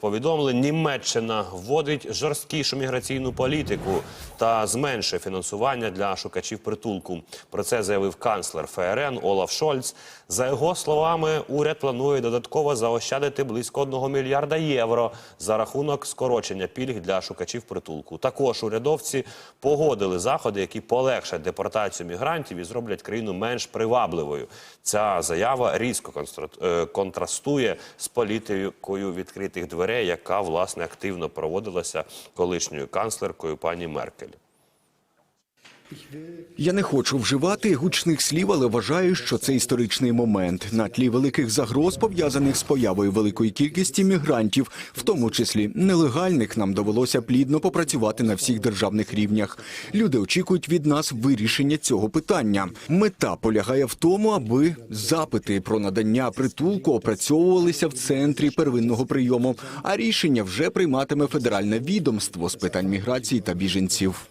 Повідомлень Німеччина вводить жорсткішу міграційну політику та зменшує фінансування для шукачів притулку. Про це заявив канцлер ФРН Олаф Шольц. За його словами, уряд планує додатково заощадити близько 1 мільярда євро за рахунок скорочення пільг для шукачів притулку. Також урядовці погодили заходи, які полегшать депортацію мігрантів і зроблять країну менш привабливою. Ця заява різко е, контрастує з політикою відкритих дверей, яка власне активно проводилася колишньою канцлеркою пані Меркель. Я не хочу вживати гучних слів, але вважаю, що це історичний момент на тлі великих загроз, пов'язаних з появою великої кількості мігрантів, в тому числі нелегальних, нам довелося плідно попрацювати на всіх державних рівнях. Люди очікують від нас вирішення цього питання. Мета полягає в тому, аби запити про надання притулку опрацьовувалися в центрі первинного прийому, а рішення вже прийматиме федеральне відомство з питань міграції та біженців.